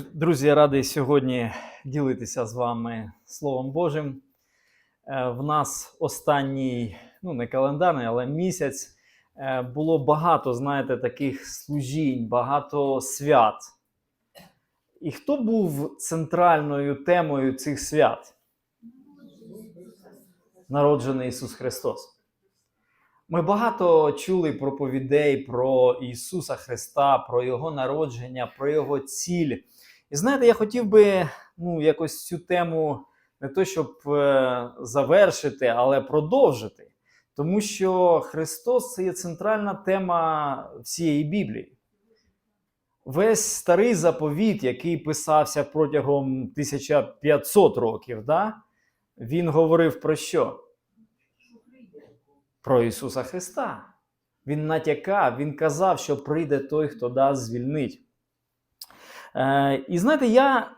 Друзі, я радий сьогодні ділитися з вами Словом Божим. Е, В нас останній, ну не календарний, але місяць е, було багато, знаєте, таких служінь, багато свят. І хто був центральною темою цих свят? Народжений Ісус Христос. Ми багато чули проповідей про Ісуса Христа, про Його народження, про Його ціль. І знаєте, я хотів би ну, якось цю тему не то щоб е, завершити, але продовжити. Тому що Христос це є центральна тема всієї Біблії. Весь старий заповіт, який писався протягом 1500 років, да? він говорив про що? Про Ісуса Христа. Він натякав, він казав, що прийде той, хто дасть звільнить. Е, і знаєте, я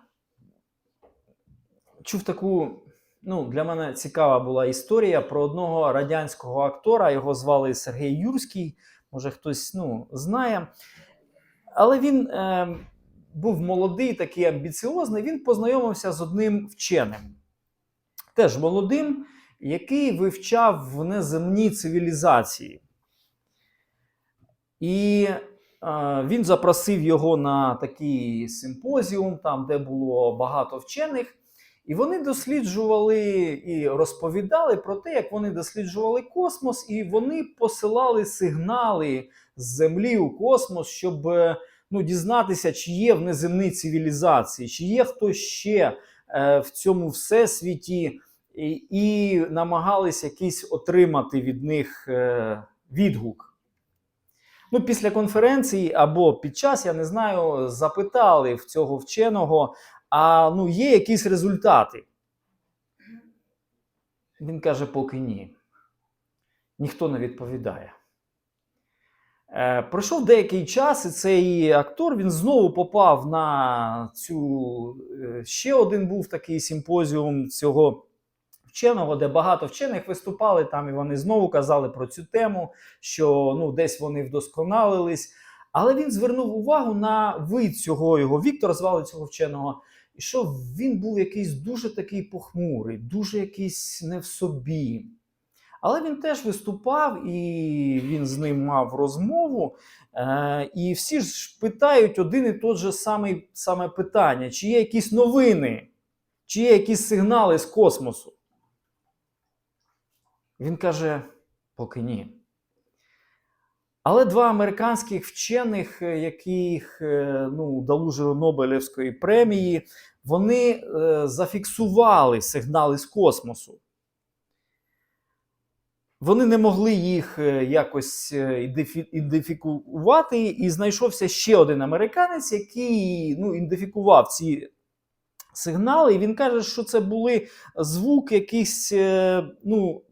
чув таку, ну, для мене цікава була історія про одного радянського актора, його звали Сергій Юрський, може хтось ну, знає. Але він е, був молодий, такий амбіціозний, він познайомився з одним вченим, теж молодим, який вивчав внеземні цивілізації. І він запросив його на такий симпозіум, там, де було багато вчених. І вони досліджували і розповідали про те, як вони досліджували космос, і вони посилали сигнали з Землі у космос, щоб е, ну, дізнатися, чи є в неземній цивілізації, чи є хтось ще е, в цьому всесвіті, і, і намагались якийсь отримати від них е, відгук. Ну, після конференції або під час, я не знаю, запитали в цього вченого, а ну, є якісь результати? Він каже, поки ні. Ніхто не відповідає. Е, пройшов деякий час, і цей актор він знову попав на цю. е, Ще один був такий симпозіум цього вченого, де багато вчених виступали там, і вони знову казали про цю тему, що ну, десь вони вдосконалились. Але він звернув увагу на вид цього його Віктора звали цього вченого, і що він був якийсь дуже такий похмурий, дуже якийсь не в собі. Але він теж виступав, і він з ним мав розмову. Е, і всі ж питають один і той же самий, саме питання: чи є якісь новини, чи є якісь сигнали з космосу? Він каже: поки ні. Але два американських вчених, е, яких е, ну, долужили Нобелівської премії, вони е, зафіксували сигнали з космосу. Вони не могли їх якось ідентифікувати, і знайшовся ще один американець, який ну, ідентифікував ці сигнали. І він каже, що це були звук якихось ну,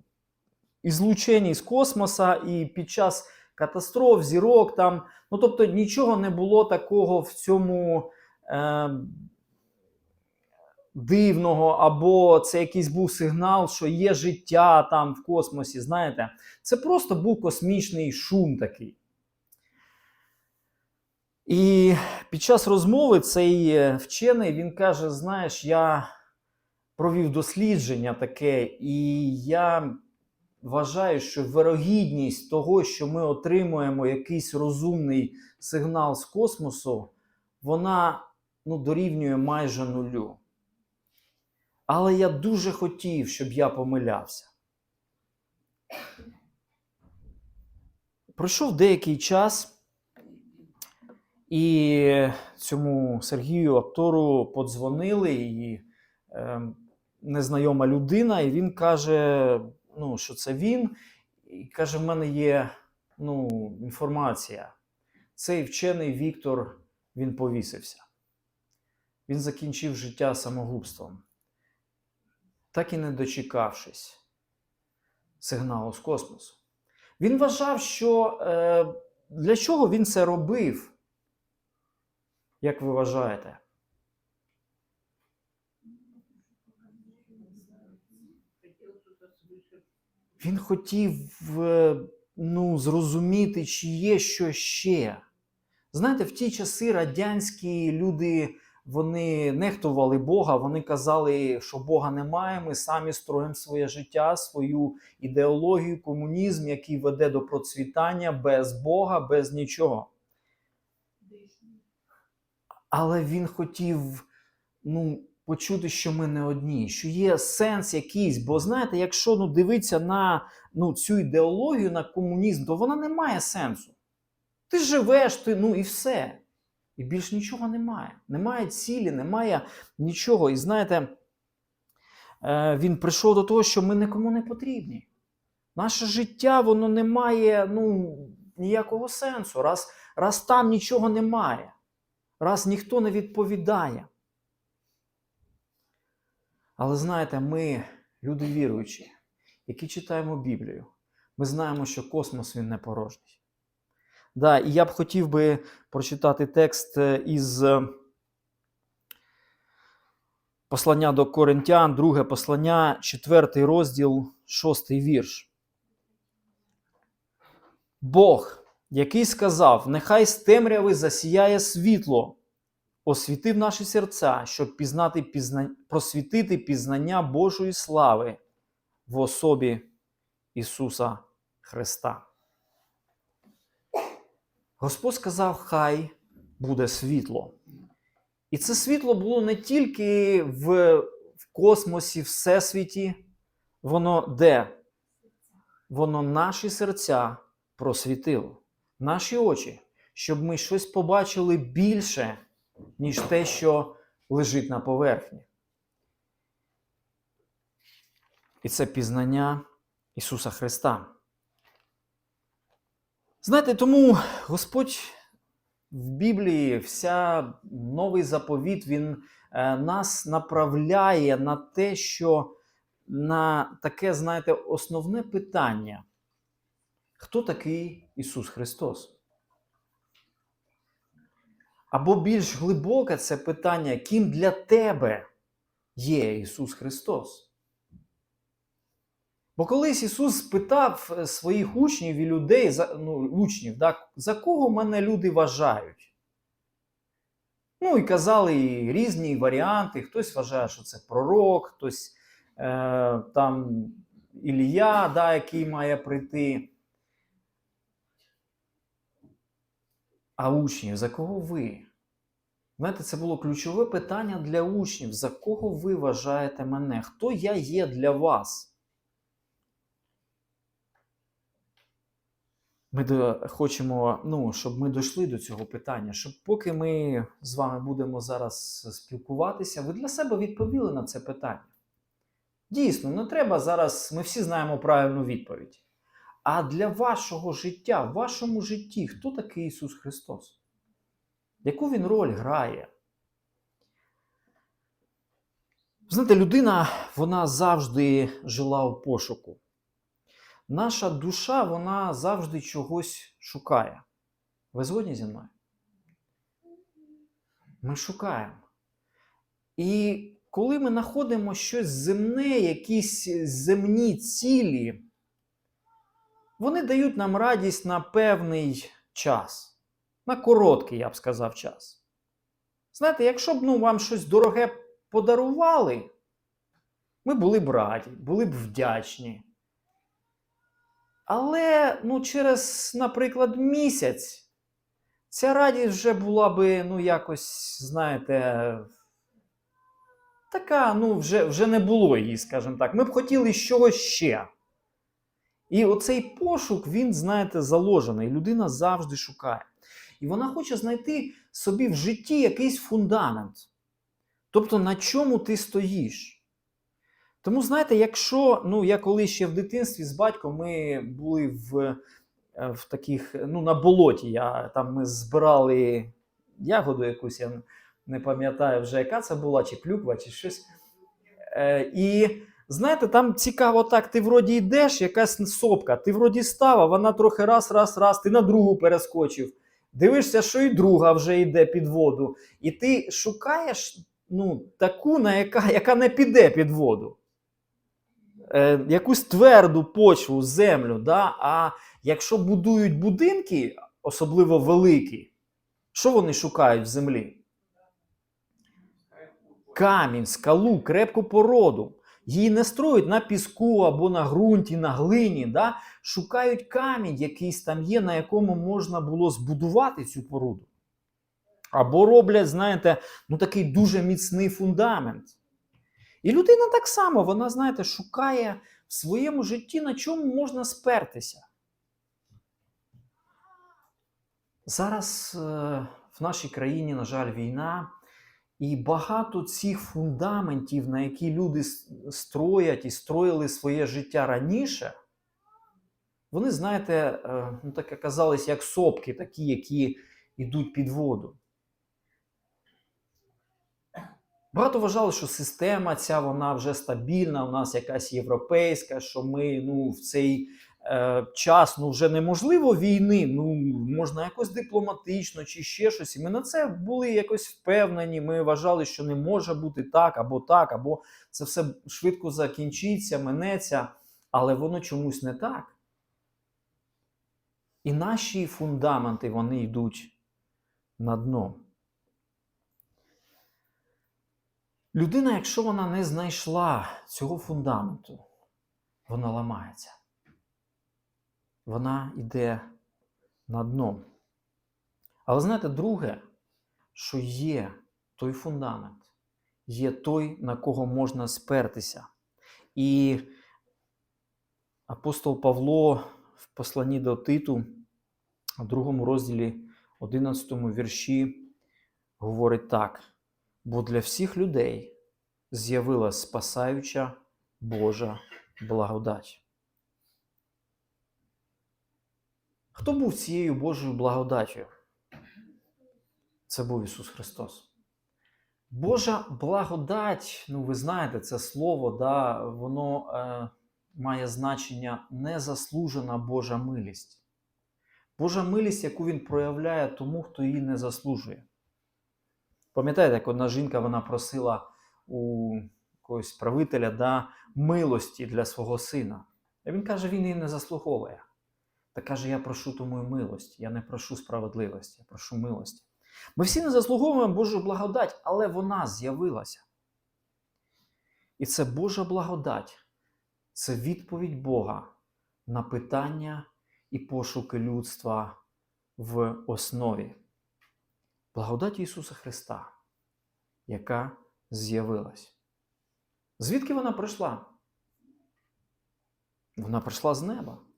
ізлучень з космоса, і під час катастроф, зірок там. Ну, тобто нічого не було такого в цьому. Е, Дивного, або це якийсь був сигнал, що є життя там в космосі. Знаєте, це просто був космічний шум такий. І під час розмови цей е, вчений він каже: Знаєш, я провів дослідження таке, і я вважаю, що вирогідність того, що ми отримуємо якийсь розумний сигнал з космосу, вона ну, дорівнює майже нулю. Але я дуже хотів, щоб я помилявся. Пройшов деякий час, і цьому Сергію актору подзвонили, і е, незнайома людина, і він каже, ну, що це він. І каже: в мене є ну, інформація. Цей вчений Віктор він повісився. Він закінчив життя самогубством так і не дочекавшись сигналу з космосу. Він вважав, що е, для чого він це робив? Як ви вважаєте? Він хотів е, ну, зрозуміти, чи є що ще. Знаєте, в ті часи радянські люди вони нехтували Бога, вони казали, що Бога немає, ми самі строїмо своє життя, свою ідеологію, комунізм, який веде до процвітання без Бога, без нічого. Але він хотів ну, почути, що ми не одні, що є сенс якийсь. Бо знаєте, якщо ну, дивитися на ну, цю ідеологію, на комунізм, то вона не має сенсу. Ти живеш, ти, ну і все. І більш нічого немає. Немає цілі, немає нічого. І знаєте, е, він прийшов до того, що ми нікому не потрібні. Наше життя, воно не має ну, ніякого сенсу, раз, раз там нічого немає, раз ніхто не відповідає. Але знаєте, ми, люди віруючі, які читаємо Біблію, ми знаємо, що космос він не порожній. Да, і я б хотів би прочитати текст е, із е, послання до Коринтян, друге послання, четвертий розділ, шостий вірш. Бог, який сказав: Нехай з темряви засіяє світло, освітив наші серця, щоб пізнати пізна... просвітити пізнання Божої слави в особі Ісуса Христа. Господь сказав, хай буде світло. І це світло було не тільки в, в космосі, всесвіті, воно де? Воно наші серця просвітило, наші очі, щоб ми щось побачили більше, ніж те, що лежить на поверхні. І це пізнання Ісуса Христа. Знаєте, тому Господь в Біблії, вся новий заповіт, Він е, нас направляє на те, що на таке, знаєте, основне питання: хто такий Ісус Христос? Або більш глибоке це питання, ким для тебе є Ісус Христос? Бо колись Ісус спитав е, своїх учнів і людей, ну, учнів, да, за кого мене люди вважають? Ну і казали і різні варіанти. Хтось вважає, що це пророк, хтось е, там Ілія, да, який має прийти. А учнів, за кого ви? Знаєте, це було ключове питання для учнів. За кого ви вважаєте мене? Хто я є для вас? Ми до, хочемо, ну, щоб ми дійшли до цього питання, щоб поки ми з вами будемо зараз спілкуватися, ви для себе відповіли на це питання. Дійсно, не треба зараз, ми всі знаємо правильну відповідь. А для вашого життя, в вашому житті, хто такий Ісус Христос? Яку Він роль грає? Знаєте, людина, вона завжди жила у пошуку. Наша душа, вона завжди чогось шукає. Ви згодні зі мною? Ми шукаємо. І коли ми знаходимо щось земне, якісь земні цілі, вони дають нам радість на певний час, на короткий, я б сказав, час. Знаєте, якщо б ну, вам щось дороге подарували, ми були б раді, були б вдячні. Але ну, через, наприклад, місяць ця радість вже була би, ну, якось, знаєте, така, ну, вже, вже не було її, скажімо так. Ми б хотіли чогось ще. І оцей пошук, він, знаєте, заложений. Людина завжди шукає. І вона хоче знайти собі в житті якийсь фундамент. Тобто, на чому ти стоїш. Тому, знаєте, якщо, ну, я коли ще в дитинстві з батьком ми були в, е, в таких, ну, на болоті, я, там ми збирали ягоду якусь, я не пам'ятаю вже, яка це була, чи клюква, чи щось. Е, і знаєте, там цікаво так, ти вроді йдеш, якась сопка, ти вроді став, а вона трохи раз, раз, раз, ти на другу перескочив. Дивишся, що і друга вже йде під воду. І ти шукаєш ну, таку, на яка, яка не піде під воду. Е, якусь тверду почву, землю. Да? А якщо будують будинки, особливо великі, що вони шукають в землі? камінь, скалу, крепку породу. Її не строють на піску або на ґрунті, на глині. Да? Шукають камінь, якийсь там є, на якому можна було збудувати цю породу. Або роблять, знаєте, ну такий дуже міцний фундамент. І людина так само, вона, знаєте, шукає в своєму житті, на чому можна спертися. Зараз е, в нашій країні, на жаль, війна, і багато цих фундаментів, на які люди строять і строїли своє життя раніше, вони, знаєте, е, ну, так оказались як сопки, такі, які йдуть під воду. Багато вважали, що система ця вона вже стабільна, у нас якась європейська, що ми ну, в цей час ну, вже неможливо війни, ну можна якось дипломатично чи ще щось. І ми на це були якось впевнені. Ми вважали, що не може бути так або так, або це все швидко закінчиться, минеться, але воно чомусь не так. І наші фундаменти вони йдуть на дно. Людина, якщо вона не знайшла цього фундаменту, вона ламається. Вона йде на дно. Але знаєте, друге, що є той фундамент, є той, на кого можна спертися. І апостол Павло в посланні до Титу, у другому розділі, 11 вірші, говорить так: бо для всіх людей з'явилась спасаюча Божа благодать. Хто був цією Божою благодаттю? Це був Ісус Христос. Божа благодать, ну ви знаєте, це слово, да, воно е, має значення незаслужена Божа милість. Божа милість, яку Він проявляє тому, хто її не заслужує. Пам'ятаєте, як одна жінка вона просила у якогось правителя да, милості для свого сина. А він каже, він її не заслуговує. Та каже, я прошу тому і милості, я не прошу справедливості, я прошу милості. Ми всі не заслуговуємо Божу благодать, але вона з'явилася. І це Божа благодать, це відповідь Бога на питання і пошуки людства в основі. Благодать Ісуса Христа, яка з'явилась. Звідки вона прийшла? Вона прийшла з неба.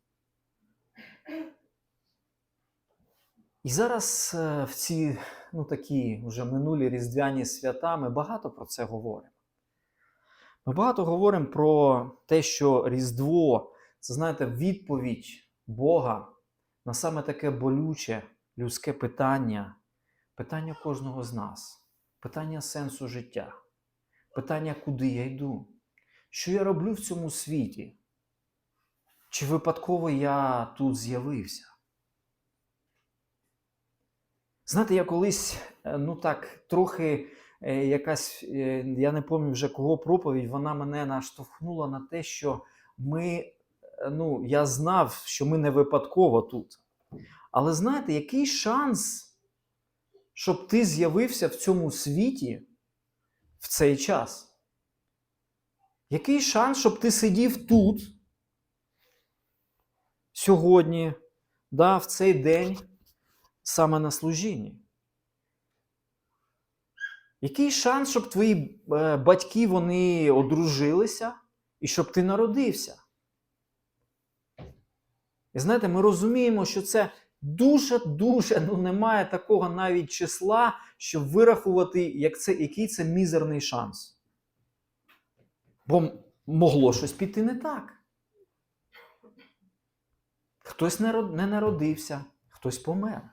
І зараз е, в ці ну, такі вже минулі різдвяні свята ми багато про це говоримо. Ми багато говоримо про те, що Різдво це, знаєте, відповідь Бога на саме таке болюче людське питання, питання кожного з нас, питання сенсу життя, питання, куди я йду, що я роблю в цьому світі, чи випадково я тут з'явився. Знаєте, я колись, е, ну так, трохи е, якась, е, я не пам'ятаю вже кого проповідь, вона мене наштовхнула на те, що ми, ну, я знав, що ми не випадково тут. Але знаєте, який шанс, щоб ти з'явився в цьому світі в цей час? Який шанс, щоб ти сидів тут сьогодні, да, в цей день? саме на служінні? Який шанс, щоб твої е, батьки вони одружилися і щоб ти народився? І знаєте, ми розуміємо, що це дуже-дуже ну, немає такого навіть числа, щоб вирахувати, як це, який це мізерний шанс. Бо могло щось піти не так. Хтось не народився, хтось помер.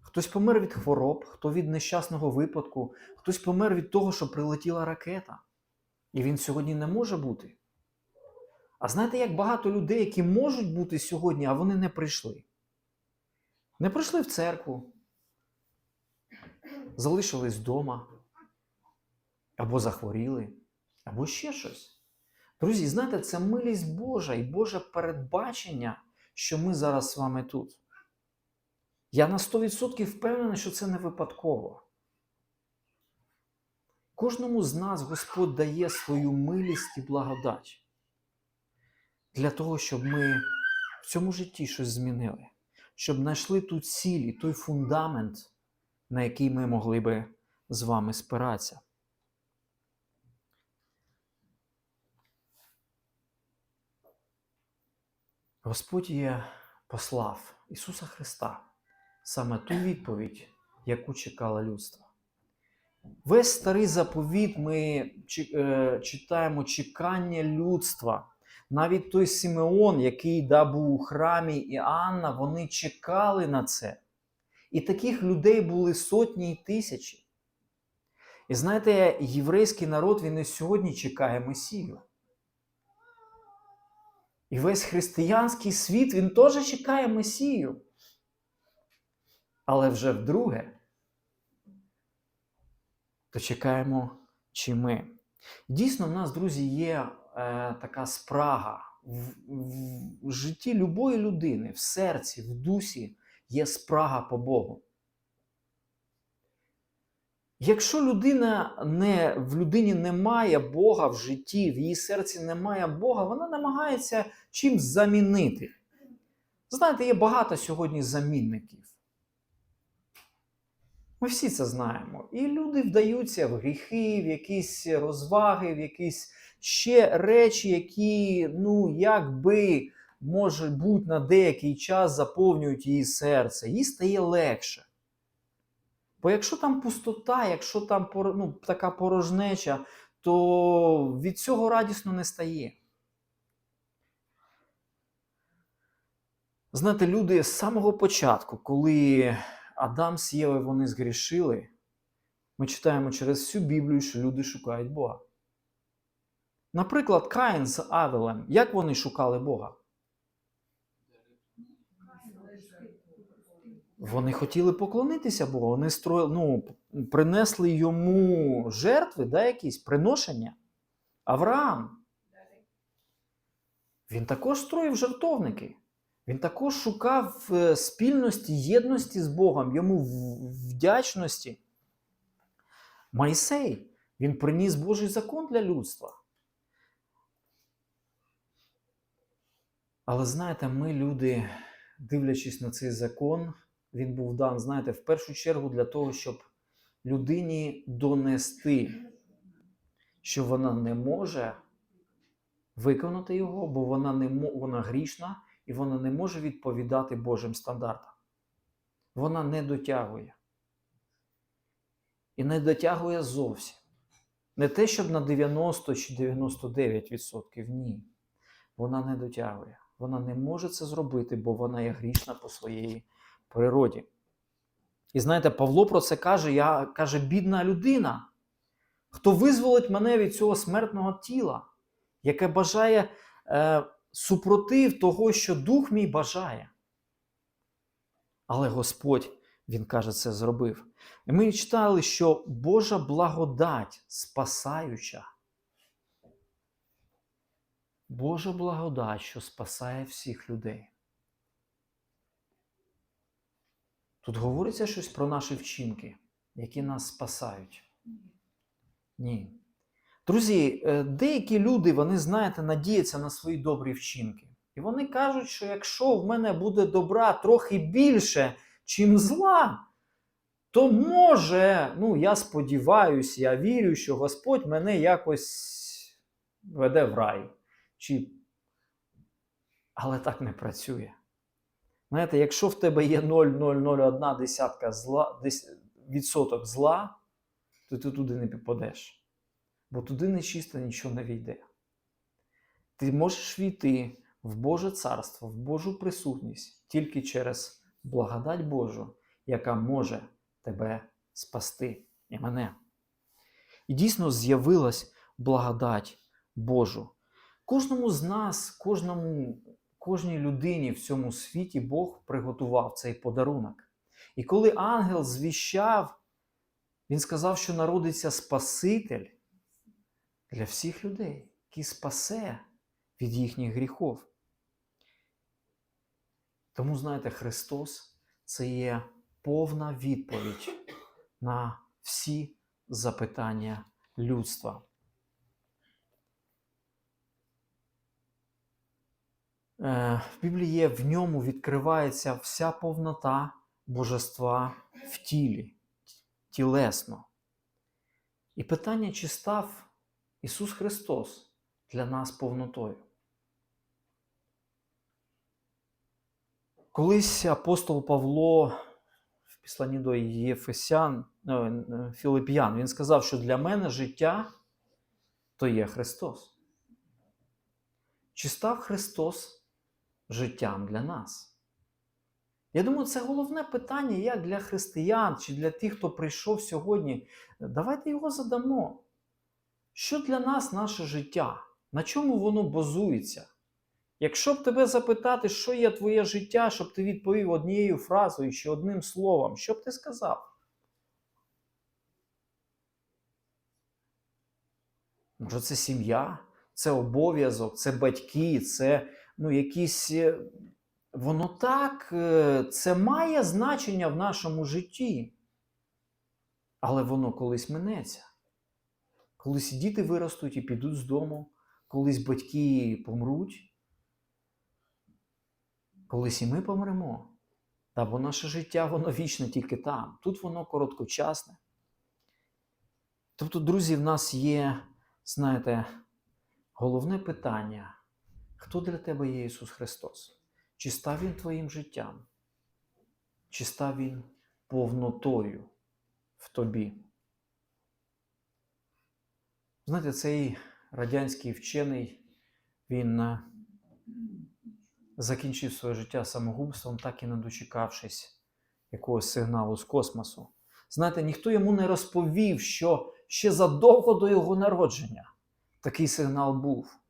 Хтось помер від хвороб, хто від нещасного випадку, хтось помер від того, що прилетіла ракета. І він сьогодні не може бути. А знаєте, як багато людей, які можуть бути сьогодні, а вони не прийшли. Не прийшли в церкву, залишились вдома, або захворіли, або ще щось. Друзі, знаєте, це милість Божа і Боже передбачення, що ми зараз з вами тут. Я на 100% впевнений, що це не випадково. Кожному з нас Господь дає свою милість і благодать для того, щоб ми в цьому житті щось змінили, щоб знайшли ту ціль і той фундамент, на який ми могли би з вами спиратися. Господь є послав Ісуса Христа саме ту відповідь, яку чекало людство. Весь старий заповіт ми е, читаємо чекання людства. Навіть той Симеон, який да, був у храмі, і Анна, вони чекали на це. І таких людей були сотні і тисячі. І знаєте, єврейський народ він і сьогодні чекає Месію. І весь християнський світ він теж чекає Месію. Але вже вдруге, то чекаємо чи ми. Дійсно, в нас, друзі, є е, така спрага в, в, в житті любої людини, в серці, в дусі є спрага по Богу. Якщо людина не, в людині немає Бога в житті, в її серці немає Бога, вона намагається чимсь замінити. Знаєте, є багато сьогодні замінників. Ми всі це знаємо. І люди вдаються в гріхи, в якісь розваги, в якісь ще речі, які, ну, якби, може бути, на деякий час заповнюють її серце. Їй стає легше. Бо якщо там пустота, якщо там ну, така порожнеча, то від цього радісно не стає. Знаєте, люди з самого початку, коли Адам з Євою вони згрішили, ми читаємо через всю Біблію, що люди шукають Бога. Наприклад, Каїн з Авелем, як вони шукали Бога? Вони хотіли поклонитися Богу, вони строїли, ну, принесли йому жертви, да, якісь приношення. Авраам. Він також строїв жертовники. Він також шукав е, спільності, єдності з Богом, йому вдячності. Майсей, він приніс Божий закон для людства. Але знаєте, ми, люди, дивлячись на цей закон, він був дан, знаєте, в першу чергу для того, щоб людині донести, що вона не може виконати його, бо вона, не вона грішна і вона не може відповідати Божим стандартам. Вона не дотягує. І не дотягує зовсім. Не те, щоб на 90 чи 99%, ні. Вона не дотягує. Вона не може це зробити, бо вона є грішна по своїй природі. І знаєте, Павло про це каже: я каже, бідна людина. Хто визволить мене від цього смертного тіла, яке бажає е, супротив того, що дух мій бажає. Але Господь, Він каже, це зробив. І ми читали, що Божа благодать спасаюча. Божа благодать, що спасає всіх людей. Тут говориться щось про наші вчинки, які нас спасають. Ні. Друзі, е, деякі люди, вони, знаєте, надіються на свої добрі вчинки. І вони кажуть, що якщо в мене буде добра трохи більше, чим зла, то може, ну, я сподіваюся, я вірю, що Господь мене якось веде в рай. Чи... Але так не працює. Знаєте, якщо в тебе є 0,001 десятка зла, відсоток зла, то ти туди не попадеш. Бо туди нечисто нічого не війде. Ти можеш війти в Боже царство, в Божу присутність тільки через благодать Божу, яка може тебе спасти і мене. І дійсно з'явилась благодать Божу. Кожному з нас, кожному, кожній людині в цьому світі Бог приготував цей подарунок. І коли ангел звіщав, він сказав, що народиться Спаситель для всіх людей, який спасе від їхніх гріхов. Тому, знаєте, Христос це є повна відповідь на всі запитання людства. В Біблії є, в ньому відкривається вся повнота божества в тілі, тілесно. І питання, чи став Ісус Христос для нас повнотою. Колись апостол Павло в післанні до Єфесян, е, е, Філип'ян, він сказав, що для мене життя то є Христос. Чи став Христос життям для нас? Я думаю, це головне питання як для християн чи для тих, хто прийшов сьогодні. Давайте його задамо. Що для нас наше життя? На чому воно базується? Якщо б тебе запитати, що є твоє життя, щоб ти відповів однією фразою чи одним словом, що б ти сказав? Може, це сім'я, це обов'язок, це батьки, це ну, якісь. е, Воно так, е, це має значення в нашому житті. Але воно колись минеться. Колись діти виростуть і підуть з дому, колись батьки помруть, колись і ми помремо. Та бо наше життя, воно вічне тільки там. Тут воно короткочасне. Тобто, друзі, в нас є, знаєте, головне питання: хто для тебе є Ісус Христос? Чи став Він твоїм життям? Чи став Він повнотою в тобі? Знаєте, цей радянський вчений, він е, закінчив своє життя самогубством, так і не дочекавшись якогось сигналу з космосу. Знаєте, ніхто йому не розповів, що ще задовго до його народження такий сигнал був.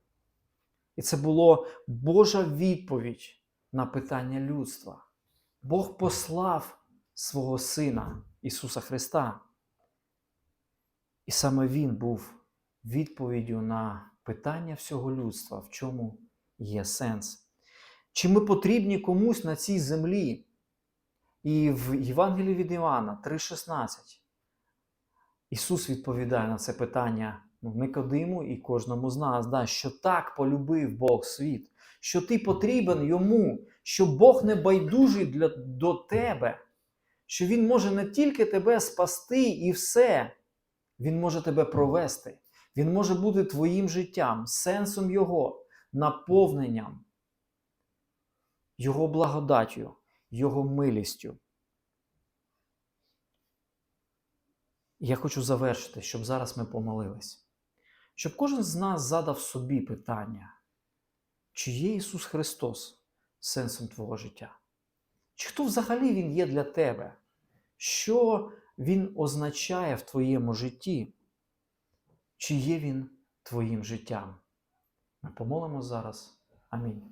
І це було Божа відповідь на питання людства. Бог послав свого Сина Ісуса Христа. І саме Він був відповіддю на питання всього людства, в чому є сенс. Чи ми потрібні комусь на цій землі? І в Євангелії від Івана 3,16 Ісус відповідає на це питання Никодиму і кожному з нас, да, що так полюбив Бог світ, що ти потрібен йому, що Бог не байдужий для, до тебе, що Він може не тільки тебе спасти і все, Він може тебе провести. Він може бути твоїм життям, сенсом Його, наповненням, Його благодаттю, Його милістю. Я хочу завершити, щоб зараз ми помолились. Щоб кожен з нас задав собі питання, чи є Ісус Христос сенсом твого життя? Чи хто взагалі Він є для тебе? Що Він означає в твоєму житті? Чи є Він твоїм життям? Ми помолимо зараз. Амінь.